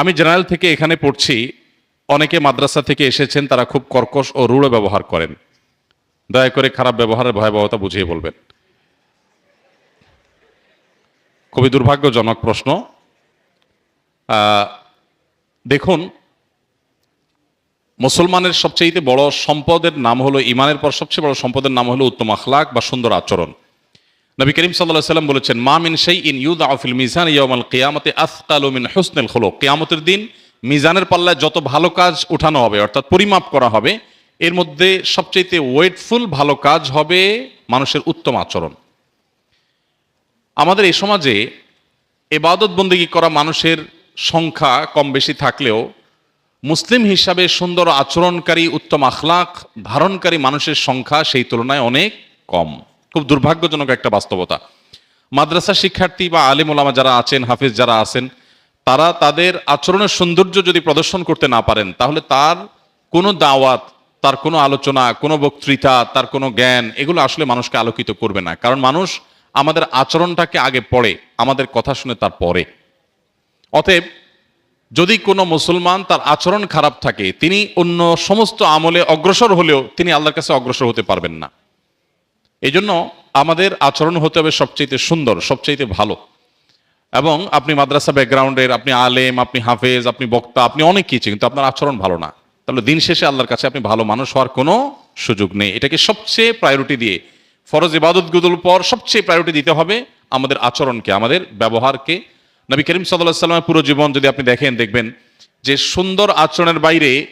আমি জেনারেল থেকে এখানে পড়ছি, অনেকে মাদ্রাসা থেকে এসেছেন, তারা খুব কর্কশ ও রূঢ় ব্যবহার করেন। দয়া করে খারাপ ব্যবহারের ভয়াবহতা বুঝিয়ে বলবেন। খুবই দুর্ভাগ্যজনক প্রশ্ন। দেখুন, মুসলমানের সবচেয়ে বড় সম্পদের নাম হলো, ইমানের পর সবচেয়ে বড় সম্পদের নাম হলো উত্তম আখলাক বা সুন্দর আচরণ। নবী করিম সাল্লাহ সাল্লাম বলেছেন, মা মিন সেই ইন ইউদ আফিল মিজান ইয়ামাল কিয়ামতে আফকাল মিন হুসনেল খোলো কিয়ামতের দিন মিজানের পাল্লায় যত ভালো কাজ উঠানো হবে, অর্থাৎ পরিমাপ করা হবে, এর মধ্যে সবচেয়ে ওয়েটফুল ভালো কাজ হবে মানুষের উত্তম আচরণ। আমাদের এই সমাজে এবাদত বন্দেগী করা মানুষের সংখ্যা কম বেশি থাকলেও মুসলিম হিসাবে সুন্দর আচরণকারী, উত্তম আখলাক ধারণকারী মানুষের সংখ্যা সেই তুলনায় অনেক কম। খুব দুর্ভাগ্যজনক একটা বাস্তবতা। মাদ্রাসা শিক্ষার্থী বা আলিম ওলামা যারা আছেন, হাফিজ যারা আছেন, তারা তাদের আচরণের সৌন্দর্য যদি প্রদর্শন করতে না পারেন, তাহলে তার কোনো দাওয়াত, তার কোনো আলোচনা, কোনো বক্তৃতা, তার কোনো জ্ঞান, এগুলো আসলে মানুষকে আলোকিত করবে না। কারণ মানুষ আমাদের আচরণটাকে আগে পড়ে, আমাদের কথা শুনে তার পরে অতএব যদি কোনো মুসলমান তার আচরণ খারাপ থাকে, তিনি অন্য সমস্ত আমলে অগ্রসর হলেও তিনি আল্লাহর কাছে অগ্রসর হতে পারবেন না। এই জন্য আমাদের আচরণ হতে হবে সবচেয়ে সুন্দর সবচেয়ে ভালো। এবং আপনি মাদ্রাসা ব্যাকগ্রাউন্ডের আপনি আলেম, আপনি হাফেজ, আপনি বক্তা, আপনি অনেক কিছু কিন্তু আপনার আচরণ ভালো না। তাহলে দিন শেষে আল্লাহর কাছে আপনি ভালো মানুষ হওয়ার কোনো সুযোগ নেই। এটাকে সবচেয়ে প্রায়োরিটি দিয়ে, ফরজ ইবাদতগুলোর পর সবচেয়ে প্রায়োরিটি দিতে হবে আমাদের আচরণকে, আমাদের ব্যবহারকে। নবী করিম সাল্লাহ সাল্লামের পুরো জীবন যদি আপনি দেখেন, দেখবেন যে সুন্দর আচরণের বাইরে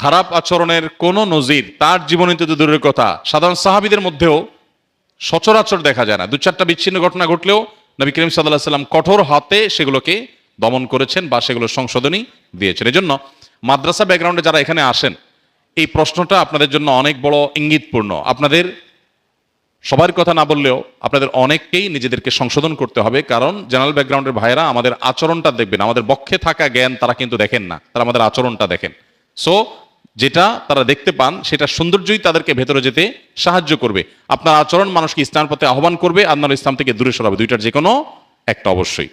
খারাপ আচরণের কোনো নজির তার জীবনে তো দূরের কথা। সাধারণ সাহাবিদের মধ্যেও সচরাচর দেখা যায় না। দু চারটা বিচ্ছিন্ন ঘটনা ঘটলেও নবী করিম সাল্লাহ সাল্লাম কঠোর হাতে সেগুলোকে দমন করেছেন বা সেগুলো সংশোধনী দিয়েছেন। এই জন্য মাদ্রাসা ব্যাকগ্রাউন্ডে যারা এখানে আসেন, এই প্রশ্নটা আপনাদের জন্য অনেক বড় ইঙ্গিতপূর্ণ। আপনাদের সবার কথা না বললেও আপনাদের অনেককেই নিজেদেরকে সংশোধন করতে হবে, কারণ জেনারেল ব্যাকগ্রাউন্ডের ভাইয়েরা আমাদের আচরণটা দেখবেন, আমাদের বক্ষে থাকা জ্ঞান তারা কিন্তু দেখেন না, তারা আমাদের আচরণটা দেখেন। সো যেটা তারা দেখতে পান সেটা সৌন্দর্যই তাদেরকে ভেতরে যেতে সাহায্য করবে। আপনার আচরণ মানুষকে ইসলামের পথে আহ্বান করবে আপনার ইসলাম থেকে দূরে সরাবে। দুইটার যে কোনো একটা অবশ্যই।